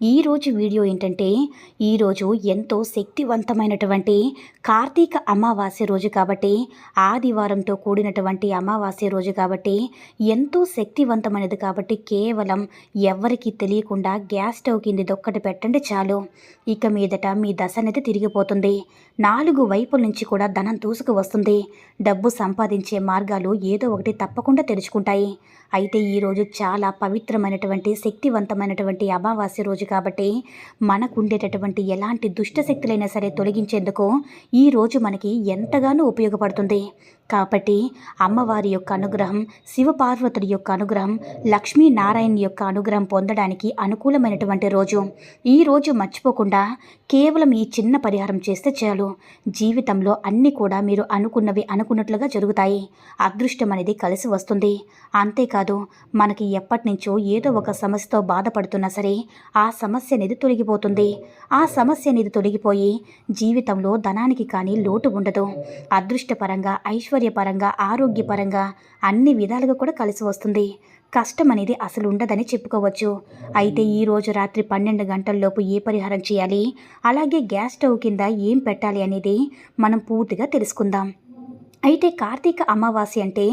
ఈరోజు వీడియో ఏంటంటే ఈరోజు ఎంతో శక్తివంతమైనటువంటి కార్తీక అమావాస్య రోజు కాబట్టి ఆదివారంతో కూడినటువంటి అమావాస్య రోజు కాబట్టి ఎంతో శక్తివంతమైనది కాబట్టి కేవలం ఎవరికి తెలియకుండా గ్యాస్ స్టవ్ కింది దొక్కటి పెట్టండి చాలు. ఇక మీదట మీ దశ అనేది తిరిగిపోతుంది. నాలుగు వైపుల నుంచి కూడా ధనం దూసుకు వస్తుంది డబ్బు సంపాదించే మార్గాలు ఏదో ఒకటి తప్పకుండా తెరుచుకుంటాయి. అయితే ఈరోజు చాలా పవిత్రమైనటువంటి శక్తివంతమైనటువంటి అమావాస్య రోజు కాబట్టి మనకు ఉండేటటువంటి ఎలాంటి దుష్ట శక్తులైనా సరే తొలగించేందుకు ఈ రోజు మనకి ఎంతగానో ఉపయోగపడుతుంది. కాబట్టి అమ్మవారి యొక్క అనుగ్రహం శివపార్వతుడి యొక్క అనుగ్రహం లక్ష్మీనారాయణ యొక్క అనుగ్రహం పొందడానికి అనుకూలమైనటువంటి రోజు. ఈ రోజు మర్చిపోకుండా కేవలం ఈ చిన్న పరిహారం చేస్తే చాలు. జీవితంలో అన్నీ కూడా మీరు అనుకున్నవి అనుకున్నట్లుగా జరుగుతాయి. అదృష్టం అనేది కలిసి వస్తుంది. అంతేకాదు మనకి ఎప్పటి నుంచో ఏదో ఒక సమస్యతో బాధపడుతున్నా సరే ఆ సమస్య అనేది తొలగిపోతుంది. ఆ సమస్య అనేది తొలగిపోయి జీవితంలో ధనానికి కానీ లోటు ఉండదు. అదృష్టపరంగా ఐశ్వర్యపరంగా ఆరోగ్యపరంగా అన్ని విధాలుగా కూడా కలిసి వస్తుంది. కష్టం అనేది అసలు ఉండదని చెప్పుకోవచ్చు. అయితే ఈ రోజు రాత్రి పన్నెండు గంటల్లోపు ఏ పరిహారం చేయాలి? అలాగే గ్యాస్ స్టవ్ కింద ఏం పెట్టాలి అనేది మనం పూర్తిగా తెలుసుకుందాం. అయితే కార్తీక అమావాస్య అంటే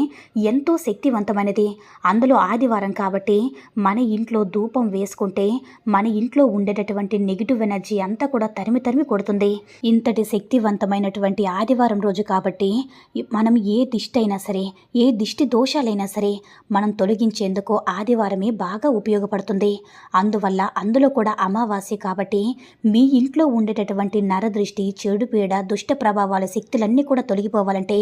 ఎంతో శక్తివంతమైనది. అందులో ఆదివారం కాబట్టి మన ఇంట్లో ధూపం వేసుకుంటే మన ఇంట్లో ఉండేటటువంటి నెగిటివ్ ఎనర్జీ అంతా కూడా తరిమి తరిమి కొడుతుంది. ఇంతటి శక్తివంతమైనటువంటి ఆదివారం రోజు కాబట్టి మనం ఏ దిష్టి అయినా సరే ఏ దిష్టి దోషాలైనా సరే మనం తొలగించేందుకు ఆదివారమే బాగా ఉపయోగపడుతుంది. అందువల్ల అందులో కూడా అమావాస్య కాబట్టి మీ ఇంట్లో ఉండేటటువంటి నరదృష్టి చెడుపీడ దుష్ట ప్రభావాల శక్తులన్నీ కూడా తొలగిపోవాలంటే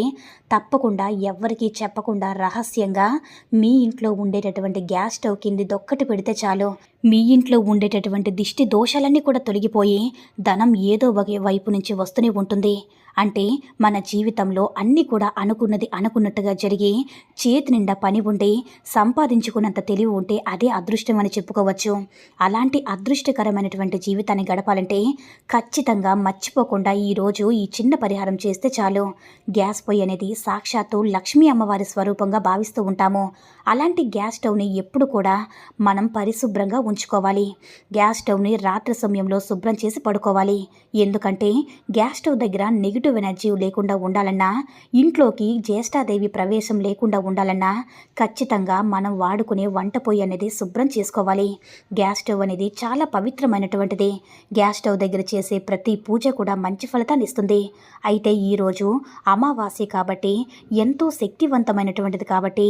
తప్పకుండా ఎవ్వరికీ చెప్పకుండా రహస్యంగా మీ ఇంట్లో ఉండేటటువంటి గ్యాస్ స్టవ్ కింది దొక్కటి పెడితే చాలు. మీ ఇంట్లో ఉండేటటువంటి దిష్టి దోషాలన్నీ కూడా తొలగిపోయి ధనం ఏదో ఒక వైపు నుంచి వస్తూనే ఉంటుంది. అంటే మన జీవితంలో అన్నీ కూడా అనుకున్నది అనుకున్నట్టుగా జరిగి చేతి నిండా పని ఉండి సంపాదించుకున్నంత తెలివి ఉంటే అదే అదృష్టం అని చెప్పుకోవచ్చు. అలాంటి అదృష్టకరమైనటువంటి జీవితాన్ని గడపాలంటే ఖచ్చితంగా మర్చిపోకుండా ఈరోజు ఈ చిన్న పరిహారం చేస్తే చాలు. గ్యాస్ పొయ్యి అనేది సాక్షాత్తు లక్ష్మీ అమ్మవారి స్వరూపంగా భావిస్తూ ఉంటాము. అలాంటి గ్యాస్ స్టవ్ని ఎప్పుడు కూడా మనం పరిశుభ్రంగా ఉంచుకోవాలి. గ్యాస్ స్టవ్ని రాత్రి సమయంలో శుభ్రం చేసి పడుకోవాలి. ఎందుకంటే గ్యాస్ స్టవ్ దగ్గర నెగిటివ్ ఎనర్జీ లేకుండా ఉండాలన్నా ఇంట్లోకి జ్యేష్ఠాదేవి ప్రవేశం లేకుండా ఉండాలన్నా ఖచ్చితంగా మనం వాడుకునే వంట పొయ్యి అనేది శుభ్రం చేసుకోవాలి. గ్యాస్ స్టవ్ అనేది చాలా పవిత్రమైనటువంటిది. గ్యాస్ స్టవ్ దగ్గర చేసే ప్రతి పూజ కూడా మంచి ఫలితాన్ని ఇస్తుంది. అయితే ఈరోజు అమావాస్య కాబట్టి ఎంతో శక్తివంతమైనటువంటిది కాబట్టి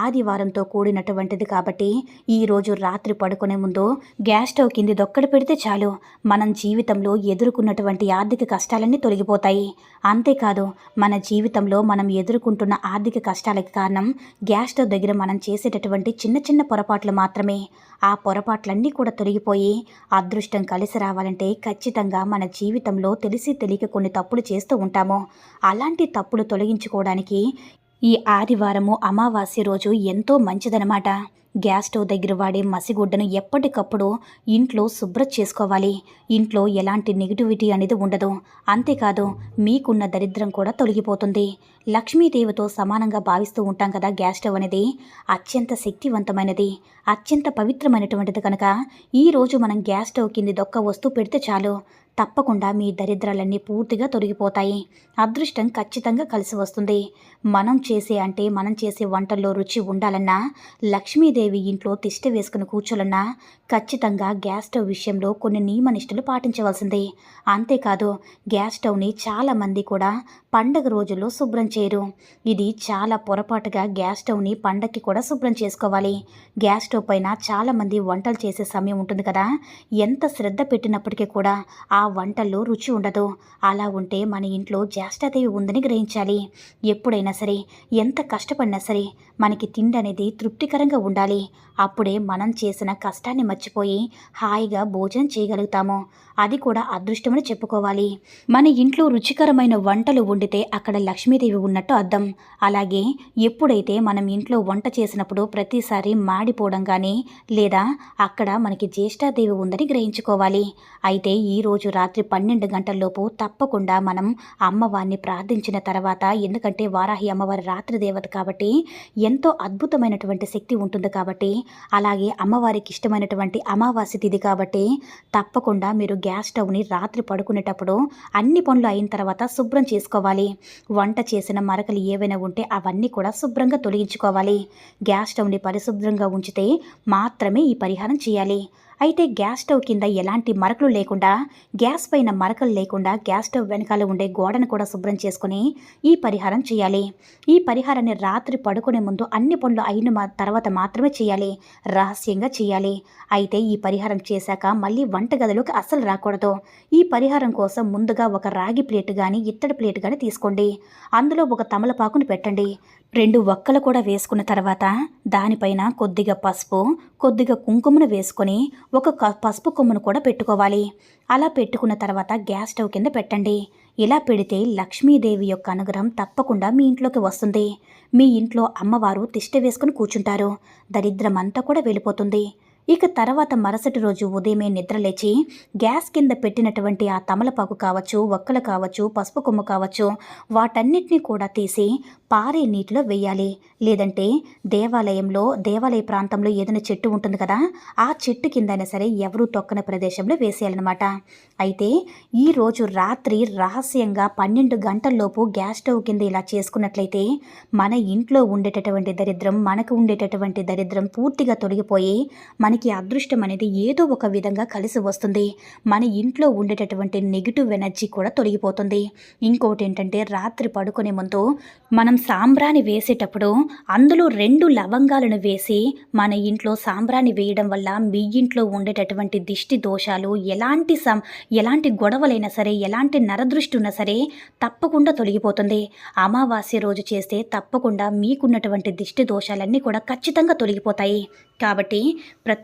ఆదివారంతో కూడినటువంటిది కాబట్టి ఈరోజు రాత్రి పడుకునే ముందు గ్యాస్ స్టవ్ కింది దొక్కడ పెడితే చాలు. మనం జీవితంలో ఎదుర్కొన్నటువంటి ఆర్థిక కష్టాలన్నీ తొలగిపోతాయి. అంతేకాదు మన జీవితంలో మనం ఎదుర్కొంటున్న ఆర్థిక కష్టాలకి కారణం గ్యాస్ స్టవ్ దగ్గర మనం చేసేటటువంటి చిన్న చిన్న పొరపాట్లు మాత్రమే. ఆ పొరపాట్లన్నీ కూడా తొలగిపోయి అదృష్టం కలిసి రావాలంటే ఖచ్చితంగా మన జీవితంలో తెలిసి తెలియక కొన్ని తప్పులు చేస్తూ ఉంటాము. అలాంటి తప్పులు తొలగించుకోవడానికి ఈ ఆదివారము అమావాస్య రోజు ఎంతో మంచిదనమాట గ్యాస్ స్టవ్ దగ్గర వాడే మసిగుడ్డను ఎప్పటికప్పుడు ఇంట్లో శుభ్రం చేసుకోవాలి. ఇంట్లో ఎలాంటి నెగిటివిటీ అనేది ఉండదు. అంతేకాదు మీకున్న దరిద్రం కూడా తొలగిపోతుంది. లక్ష్మీదేవితో సమానంగా భావిస్తూ ఉంటాం కదా గ్యాస్ స్టవ్ అనేది. అత్యంత శక్తివంతమైనది. అత్యంత పవిత్రమైనటువంటిది కనుక ఈరోజు మనం గ్యాస్ స్టవ్ కింది దొక్క వస్తువు పెడితే చాలు. తప్పకుండా మీ దరిద్రాలన్నీ పూర్తిగా తొలగిపోతాయి. అదృష్టం ఖచ్చితంగా కలిసి వస్తుంది. మనం చేసే అంటే మనం చేసే వంటల్లో రుచి ఉండాలన్నా లక్ష్మీదేవి ఇంట్లో తిష్ట వేసుకుని కూర్చోలన్నా ఖచ్చితంగా గ్యాస్ స్టవ్ విషయంలో కొన్ని నియమనిష్టలు పాటించవలసిందే. అంతేకాదు గ్యాస్ స్టవ్ని చాలామంది కూడా పండగ రోజుల్లో శుభ్రం చేయరు. ఇది చాలా పొరపాటుగా గ్యాస్ స్టవ్ని పండగకి కూడా శుభ్రం చేసుకోవాలి. గ్యాస్ స్టవ్ పైన చాలామంది వంటలు చేసే సమయం ఉంటుంది కదా. ఎంత శ్రద్ధ పెట్టినప్పటికీ కూడా ఆ వంటల్లో రుచి ఉండదు. అలా ఉంటే మన ఇంట్లో జ్యేష్ఠాదేవి ఉందని గ్రహించాలి. ఎప్పుడైనా సరే ఎంత కష్టపడినా సరే మనకి తిండి అనేది తృప్తికరంగా ఉండాలి. అప్పుడే మనం చేసిన కష్టాన్ని మర్చిపోయి హాయిగా భోజనం చేయగలుగుతాము. అది కూడా అదృష్టమని చెప్పుకోవాలి. మన ఇంట్లో రుచికరమైన వంటలు వండితే అక్కడ లక్ష్మీదేవి ఉన్నట్టు అర్థం. అలాగే ఎప్పుడైతే మనం ఇంట్లో వంట చేసినప్పుడు ప్రతిసారి మాడిపోవడం కానీ లేదా అక్కడ మనకి జ్యేష్ఠాదేవి ఉందని గ్రహించుకోవాలి. అయితే ఈరోజు రాత్రి పన్నెండు గంటల్లోపు తప్పకుండా మనం అమ్మవారిని ప్రార్థించిన తర్వాత ఎందుకంటే వారాహి అమ్మవారి రాత్రి దేవత కాబట్టి ఎంతో అద్భుతమైనటువంటి శక్తి ఉంటుంది కాబట్టి అలాగే అమ్మవారికి ఇష్టమైనటువంటి అమావాస్య తిథి కాబట్టి తప్పకుండా మీరు గ్యాస్ స్టవ్ని రాత్రి పడుకునేటప్పుడు అన్ని పనులు అయిన తర్వాత శుభ్రం చేసుకోవాలి. వంట చేసిన మరకలు ఏవైనా ఉంటే అవన్నీ కూడా శుభ్రంగా తొలగించుకోవాలి. గ్యాస్ స్టవ్ని పరిశుభ్రంగా ఉంచితే మాత్రమే ఈ పరిహారం చేయాలి. అయితే గ్యాస్ స్టవ్ కింద ఎలాంటి మరకలు లేకుండా గ్యాస్ పైన మరకలు లేకుండా గ్యాస్ స్టవ్ వెనకాల ఉండే గోడను కూడా శుభ్రం చేసుకుని ఈ పరిహారం చేయాలి. ఈ పరిహారాన్ని రాత్రి పడుకునే ముందు అన్ని పనులు అయిన తర్వాత మాత్రమే చేయాలి. రహస్యంగా చేయాలి. అయితే ఈ పరిహారం చేశాక మళ్ళీ వంటగదిలోకి అస్సలు రాకూడదు. ఈ పరిహారం కోసం ముందుగా ఒక రాగి ప్లేట్ కానీ ఇత్తడి ప్లేట్ కానీ తీసుకోండి. అందులో ఒక తమలపాకును పెట్టండి. రెండు ఒక్కలు కూడా వేసుకున్న తర్వాత దానిపైన కొద్దిగా పసుపు కొద్దిగా కుంకుమను వేసుకొని ఒక పసుపు కొమ్మును కూడా పెట్టుకోవాలి. అలా పెట్టుకున్న తర్వాత గ్యాస్ స్టవ్ కింద పెట్టండి. ఇలా పెడితే లక్ష్మీదేవి యొక్క అనుగ్రహం తప్పకుండా మీ ఇంట్లోకి వస్తుంది. మీ ఇంట్లో అమ్మవారు తిష్ట వేసుకుని కూర్చుంటారు. దరిద్రమంతా కూడా వెళ్ళిపోతుంది. ఇక తర్వాత మరుసటి రోజు ఉదయమే నిద్రలేచి గ్యాస్ కింద పెట్టినటువంటి ఆ తమలపాకు కావచ్చు ఒక్కలు కావచ్చు పసుపు కొమ్ము కావచ్చు వాటన్నిటిని కూడా తీసి పారే నీటిలో వేయాలి. లేదంటే దేవాలయంలో దేవాలయ ప్రాంతంలో ఏదైనా చెట్టు ఉంటుంది కదా ఆ చెట్టు కిందైనా సరే ఎవరూ తొక్కని ప్రదేశంలో వేసేయాలన్నమాట. అయితే ఈరోజు రాత్రి రహస్యంగా పన్నెండు గంటల్లోపు గ్యాస్ స్టవ్ కింద ఇలా చేసుకున్నట్లయితే మన ఇంట్లో ఉండేటటువంటి దరిద్రం మనకు ఉండేటటువంటి దరిద్రం పూర్తిగా తొలగిపోయి మనకి అదృష్టం అనేది ఏదో ఒక విధంగా కలిసి వస్తుంది. మన ఇంట్లో ఉండేటటువంటి నెగిటివ్ ఎనర్జీ కూడా తొలగిపోతుంది. ఇంకోటి ఏంటంటే రాత్రి పడుకునే ముందు మనం సాంబ్రాణి వేసేటప్పుడు అందులో రెండు లవంగాలను వేసి మన ఇంట్లో సాంబ్రాణి వేయడం వల్ల మీ ఇంట్లో ఉండేటటువంటి దిష్టి దోషాలు ఎలాంటి సం ఎలాంటి గొడవలైనా సరే ఎలాంటి నరదృష్టి ఉన్నా సరే తప్పకుండా తొలగిపోతుంది. అమావాస్య రోజు చేస్తే తప్పకుండా మీకున్నటువంటి దిష్టి దోషాలన్నీ కూడా ఖచ్చితంగా తొలగిపోతాయి. కాబట్టి ప్రతి